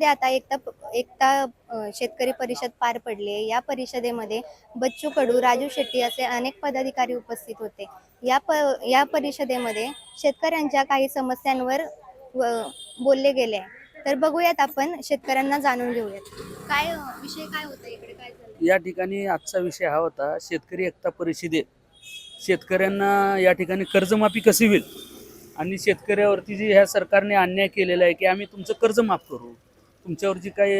नागपूरमध्ये आता एकता एकता शेतकरी परिषद पार पडली आहे. या परिषदेमध्ये बच्चू कडू राजू शेट्टी असे अनेक पदाधिकारी उपस्थित होते. या प या परिषदेमध्ये शेतकऱ्यांच्या काही समस्यांवर बोलले गेले आहे. तर बघूयात आपण शेतकऱ्यांना जाणून घेऊयात. काय विषय काय होता इकडे? काय झालं? या ठिकाणी आजचा विषय हा होता शेतकरी एकता परिषदेत. शेतकऱ्यांना या ठिकाणी कर्जमाफी कशी होईल? आणि शेतकऱ्यावरती जी ह्या सरकारने अन्याय केलेला आहे की आम्ही तुमचं कर्ज माफ करू? तुमच्यावर जी काही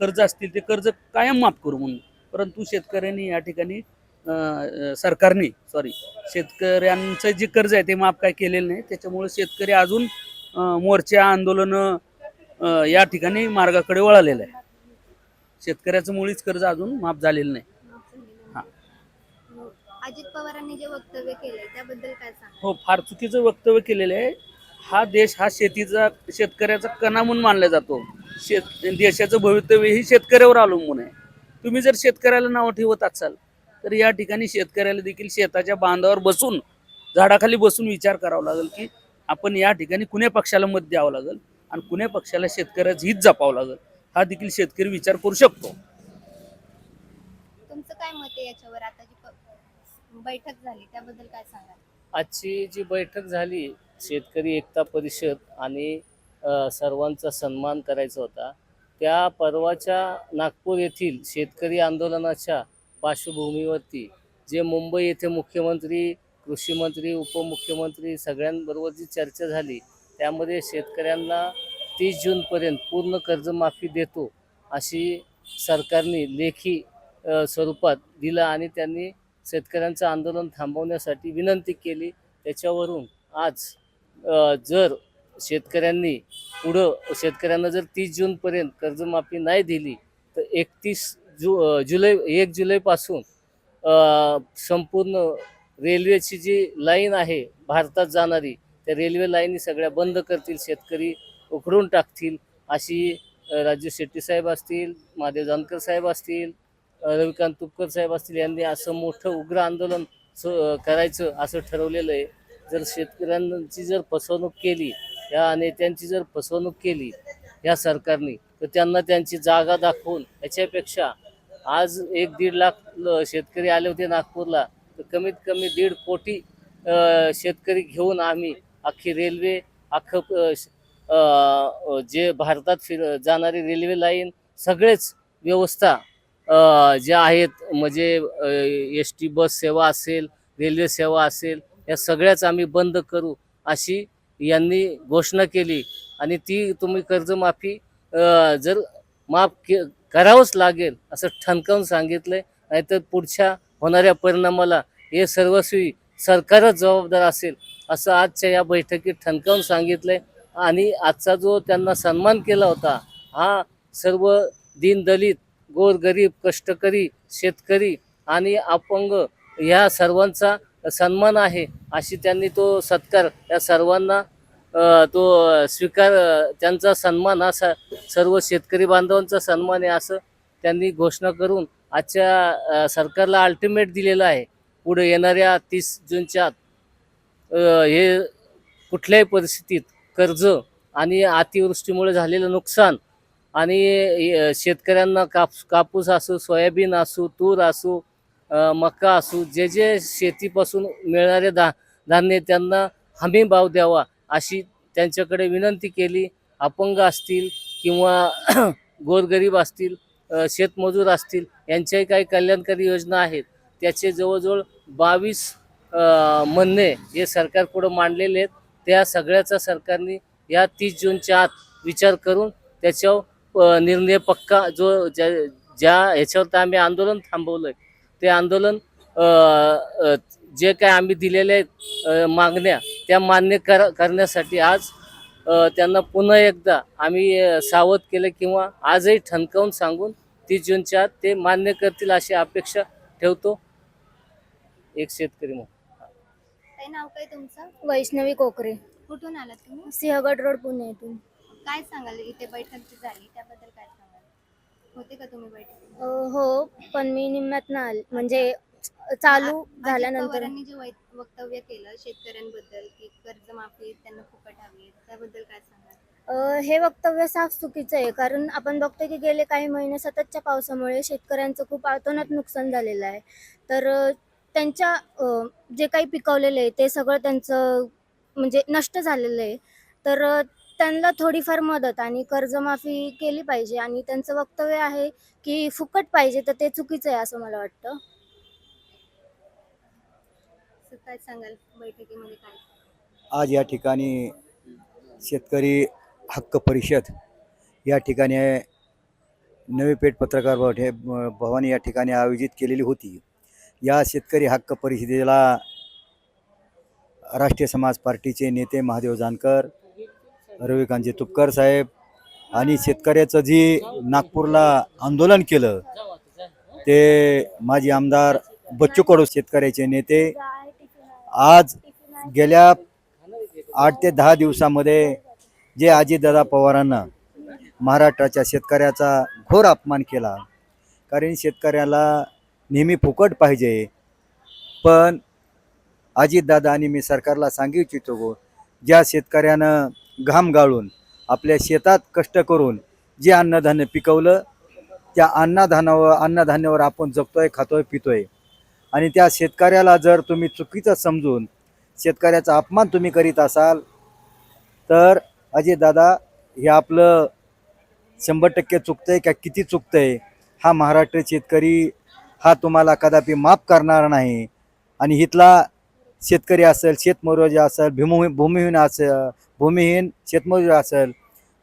कर्ज असतील ते कर्ज कायम माफ करू म्हणून. परंतु शेतकऱ्यांनी या ठिकाणी सरकारने सॉरी शेतकऱ्यांचं जे कर्ज आहे ते माफ काय केलेलं नाही. त्याच्यामुळे शेतकरी अजून मोर्चा आंदोलनं या ठिकाणी मार्गाकडे वळालेलं आहे. शेतकऱ्याचं मुळीच कर्ज अजून माफ झालेलं नाही. हा. अजित पवारांनी जे वक्तव्य केले त्याबद्दल काय सांगा हो फार चुकीचं वक्तव्य केलेलं आहे. हा देश हा शेतीचा शेतकऱ्याचा कणा म्हणून मानला जातो. शेत देशाचं भवितव्य ही शेतकऱ्यावर अवलंबून आहे. तुम्ही जर शेतकऱ्याला नाव ठेवत असाल तर या ठिकाणी शेतकऱ्याला देखील शेताच्या बांधावर बसून झाडाखाली बसून विचार करावा लागेल की आपण या ठिकाणी कुण्या पक्षाला मत द्यावं लागेल आणि कुण्या पक्षाला शेतकऱ्याचं हित जपावं लागेल हा देखील शेतकरी विचार करू शकतो. तुमचं काय मत आहे याच्यावर? आता जी बैठक झाली त्याबद्दल काय सांगा आजची जी बैठक झाली शेतकरी एकता परिषद आणि सर्वांचा सन्मान करायचा होता. त्या परवाच्या नागपूर येथील शेतकरी आंदोलनाच्या पार्श्वभूमीवरती जे मुंबई येथे मुख्यमंत्री कृषीमंत्री उपमुख्यमंत्री सगळ्यांबरोबर जी चर्चा झाली त्यामध्ये शेतकऱ्यांना तीस जूनपर्यंत पूर्ण कर्जमाफी देतो अशी सरकारने लेखी स्वरूपात दिलं आणि त्यांनी शेतकऱ्यांचं आंदोलन थांबवण्यासाठी विनंती केली. त्याच्यावरून आज जर शेतकऱ्यांनी पुढं शेतकऱ्यांना जर तीस जूनपर्यंत कर्जमाफी नाही दिली तर एकतीस जु जुलै एक जुलैपासून संपूर्ण रेल्वेची जी लाईन आहे भारतात जाणारी त्या रेल्वे लाईनी सगळ्या बंद करतील शेतकरी उखडून टाकतील अशी राजू शेट्टी साहेब असतील महादेव जानकर साहेब असतील रविकांत तुपकर साहेब असतील यांनी असं मोठं उग्र आंदोलन स- करायचं असं ठरवलेलं आहे. जर शेतकऱ्यांची जर फसवणूक केली या नेत्यांची जर फसवणूक केली या सरकारने तर त्यांना त्यांची जागा दाखवून याच्यापेक्षा आज एक दीड लाख शेतकरी आले होते नागपूरला तर कमीत कमी दीड कोटी शेतकरी घेऊन आम्ही अख्खी रेल्वे अख्खं श- जे भारतात फिर जाणारी रेल्वे लाईन सगळेच व्यवस्था ज्या आहेत म्हणजे एस टी बस सेवा असेल रेल्वे सेवा असेल या सगळ्याच आम्ही बंद करू अशी यांनी घोषणा केली आणि ती तुम्ही कर्जमाफी जर माफ के करावंच लागेल असं ठणकावून सांगितलं नाहीतर पुढच्या होणाऱ्या परिणामाला हे सर्वस्वी सरकारच जबाबदार असेल असं आजच्या या बैठकीत ठणकावून सांगितलंय. आणि आजचा जो त्यांना सन्मान केला होता हा सर्व दीनदलित गोरगरीब कष्टकरी शेतकरी आणि अपंग ह्या सर्वांचा सन्मान आहे अशी त्यांनी तो सत्कार या सर्वांना तो स्वीकार त्यांचा सन्मान हा सर्व शेतकरी बांधवांचा सन्मान आहे असं त्यांनी घोषणा करून आजच्या सरकारला अल्टिमेट दिलेलं आहे. पुढे येणाऱ्या तीस जूनच्या आत हे कुठल्याही परिस्थितीत कर्ज आणि अतिवृष्टीमुळे झालेलं नुकसान आणि शेतकऱ्यांना काप कापूस असो सोयाबीन असो तूर असो मका असू जे जे शेतीपासून मिळणारे धा धान्य त्यांना हमी भाव द्यावा अशी त्यांच्याकडे विनंती केली. अपंग असतील किंवा गोरगरीब असतील शेतमजूर असतील यांच्याही काही कल्याणकारी योजना आहेत. त्याचे जवळजवळ बावीस म्हणणे हे सरकारपुढं मांडलेले आहेत. त्या सगळ्याचा सरकारने या तीस जूनच्या आत विचार करून त्याच्यावर निर्णय पक्का जो ज्या ज्या ह्याच्यावर तर आम्ही आंदोलन थांबवलं आहे ते आंदोलन जे काय आम्ही दिलेले मागण्या त्या मान्य कर करण्यासाठी आज त्यांना पुन्हा एकदा आम्ही सावध केलं किंवा आजही ठणकावून सांगून तीस जूनच्या आत ते मान्य करतील अशी अपेक्षा ठेवतो. एक शेतकरी म्हणून. काय नाव काय तुमचं? वैष्णवी कोकरे. कुठून आलात तुम्ही? सिंहगड रोड पुणे येथून. काय सांगाल? इथे बैठक जी झाली त्याबद्दल काय सांगाल? होते का तुम्ही बैठकीत? अ, हो पण मी निम्म्यात ना म्हणजे चालू झाल्यानंतर पवारांनी जे वै- वक्तव्य केलं शेतकऱ्यांबद्दल की कर्जमाफी त्यांना फुकट हवी त्याबद्दल काय सांगाल? अ, हे वक्तव्य साफ चुकीचं आहे कारण आपण बघतो की गेले काही महिने सततच्या पावसामुळे शेतकऱ्यांचं खूप अतोनात नुकसान झालेलं आहे. तर अ, त्यांच्या अ, जे काही पिकवलेलं आहे ते सगळं त्यांचं म्हणजे नष्ट झालेलं आहे. तर अ, त्यांना थोडीफार मदत आणि कर्जमाफी केली पाहिजे आणि त्यांचं वक्तव्य आहे की फुकट पाहिजे तर ते चुकीचं आहे असं मला वाटतं. असं काय सांगाल बैठकीमध्ये काय? आज या ठिकाणी शेतकरी हक्क परिषद या ठिकाणी नवी पेठ पत्रकार भवन हे भवन या ठिकाणी आयोजित केलेली होती. या शेतकरी हक्क परिषदेला राष्ट्रीय समाज पार्टीचे नेते महादेव जानकर रविकांतजी तुपकर साहेब आणि शेतकऱ्याचं जी नागपूरला आंदोलन केलं ते माजी आमदार बच्चू कडू शेतकऱ्याचे नेते आज गेल्या आठ ते दहा दिवसामध्ये जे आजीदादा पवारांना महाराष्ट्राच्या शेतकऱ्याचा घोर अपमान केला कारण शेतकऱ्याला नेहमी फुकट पाहिजे. पण अजितदादा आणि मी सरकारला सांगू इच्छितो ज्या शेतकऱ्यानं घाम गाळून आपल्या शेतात कष्ट करून जे अन्नधान्य पिकवलं त्या अन्नधान्यावर अन्नधान्यावर आपण जगतोय खातोय पितोय. आणि त्या शेतकऱ्याला जर तुम्ही चुकीचं समजून शेतकऱ्याचा अपमान तुम्ही करीत असाल तर अजितदादा हे आपलं शंभर टक्के चुकतंय का किती चुकतंय हा महाराष्ट्र शेतकरी हा तुम्हाला कदापि माफ करणार नाही. आणि इथला शेतकरी असेल शेतमजुरी असेल भूमी भूमिहीन असेल भूमिहीन शेतमजूर असेल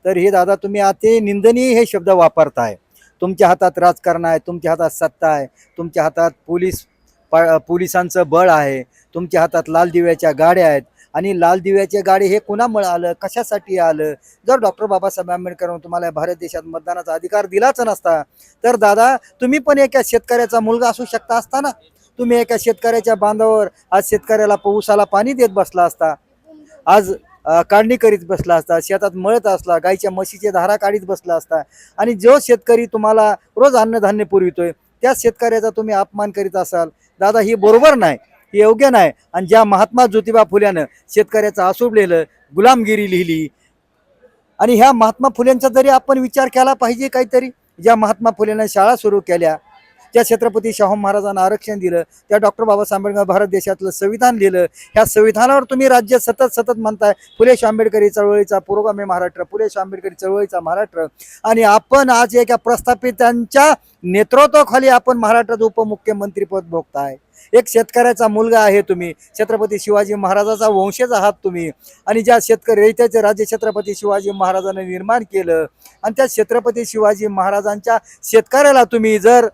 तर हे दादा तुम्ही अति निंदनीय हे शब्द वापरताय. तुमच्या हातात राजकारण आहे तुमच्या हातात सत्ता आहे तुमच्या हातात पोलीस पा पोलिसांचं बळ आहे तुमच्या हातात लाल दिव्याच्या गाड्या आहेत आणि लाल दिव्याचे गाडी हे कुणामुळे आलं कशासाठी आलं? जर डॉक्टर बाबासाहेब आंबेडकरांनी तुम्हाला भारत देशात मतदानाचा अधिकार दिलाच नसता तर दादा तुम्ही पण एका शेतकऱ्याचा मुलगा असू शकता असता ना? तुम्ही एका शेतकऱ्याच्या बांधावर आज शेतकऱ्याला पाऊसाला पाणी देत बसला असता. आज काढणी करीत बसला असता शेतात मळत असला गाईच्या म्हशीचे धारा काढीत बसला असता. आणि जो शेतकरी तुम्हाला रोज अन्नधान्य पुरवितोय त्या शेतकऱ्याचा तुम्ही अपमान करीत असाल दादा ही बरोबर नाही हे योग्य नाही. आणि ज्या महात्मा ज्योतिबा फुल्यानं शेतकऱ्याचं आसूब लिहिलं गुलामगिरी लिहिली आणि ह्या महात्मा फुलेंचा जरी आपण विचार केला पाहिजे काहीतरी ज्या महात्मा फुलेनं शाळा सुरू केल्या त्या छत्रपती शाहू महाराजांना आरक्षण दिलं त्या डॉक्टर बाबासाहेब आंबेडकर भारत देशातलं संविधान लिहिलं ह्या संविधानावर तुम्ही राज्य सतत सतत म्हणताय. फुलेश आंबेडकरी चळवळीचा पुरोगामी महाराष्ट्र फुलेश आंबेडकरी चळवळीचा महाराष्ट्र. आणि आपण आज एका प्रस्थापितांच्या नेतृत्वाखाली आपण महाराष्ट्राचं उपमुख्यमंत्रीपद भोगताय. एक शेतकऱ्याचा मुलगा आहे तुम्ही. छत्रपती शिवाजी महाराजाचा वंशज आहात तुम्ही. आणि ज्या शेतकरी रहित्याचे राज्य छत्रपती शिवाजी महाराजांनी निर्माण केलं आणि त्या छत्रपती शिवाजी महाराजांच्या शेतकऱ्याला तुम्ही जर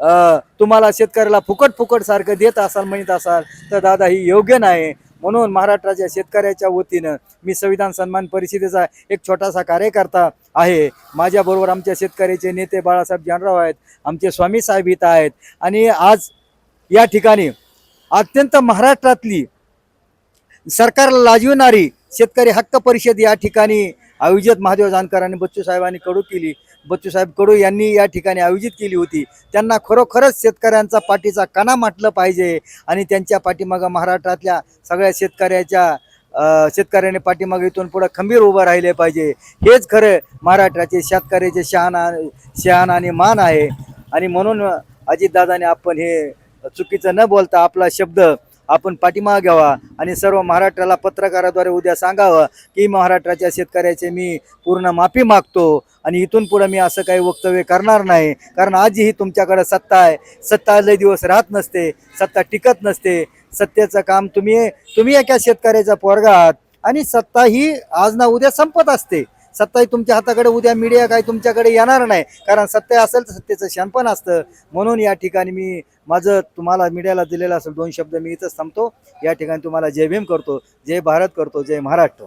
तुम्हाला शेतकऱ्याला फुकट फुकट सारखं देत असाल म्हणत असाल तर दादा ही योग्य नाही. म्हणून महाराष्ट्राच्या शेतकऱ्याच्या वतीनं मी संविधान सन्मान परिषदेचा एक छोटासा कार्यकर्ता आहे. माझ्याबरोबर आमच्या शेतकऱ्याचे नेते बाळासाहेब जानराव आहेत आमचे स्वामी साहेब इथं आहेत. आणि आज या ठिकाणी अत्यंत महाराष्ट्रातली सरकारला लाजविणारी शेतकरी हक्क परिषद या ठिकाणी आयोजित महादेव जानकरांनी बच्चू साहेबांनी कडू केली. बच्चू साहेब कडू यांनी या ठिकाणी आयोजित केली होती. त्यांना खरोखरच शेतकऱ्यांचा पाठीचा कणा म्हटलं पाहिजे आणि त्यांच्या पाठीमागं महाराष्ट्रातल्या सगळ्या शेतकऱ्याच्या शेतकऱ्याने पाठीमागे इथून पुढं खंबीर उभं राहिले पाहिजे. हेच खरं महाराष्ट्राचे शेतकऱ्याचे शहाणा शहाण आणि मान आहे. आणि म्हणून अजितदादाने आपण हे चुकीचं न बोलता आपला शब्द आपण पाठिंबा घ्यावा आणि सर्व महाराष्ट्राला पत्रकाराद्वारे उद्या सांगावं की महाराष्ट्राच्या शेतकऱ्याचे मी पूर्ण माफी मागतो आणि इथून पुढे मी असं काही वक्तव्य करणार नाही. कारण आजही तुमच्याकडे सत्ता आहे. सत्ता लय दिवस राहत नसते. सत्ता टिकत नसते. सत्तेचं काम तुम्ही तुम्ही एका शेतकऱ्याचा पोरगा आहात आणि सत्ता ही आज ना उद्या संपत असते. सत्ताही तुमच्या हाताकडे उद्या मीडिया काय तुमच्याकडे येणार नाही. कारण सत्य असेल तर सत्तेचं शानपण असतं. म्हणून या ठिकाणी मी माझं तुम्हाला मीडियाला दिलेलं असेल दोन शब्द मी इथंच थांबतो. या ठिकाणी तुम्हाला जय भीम करतो जय भारत करतो जय महाराष्ट्र.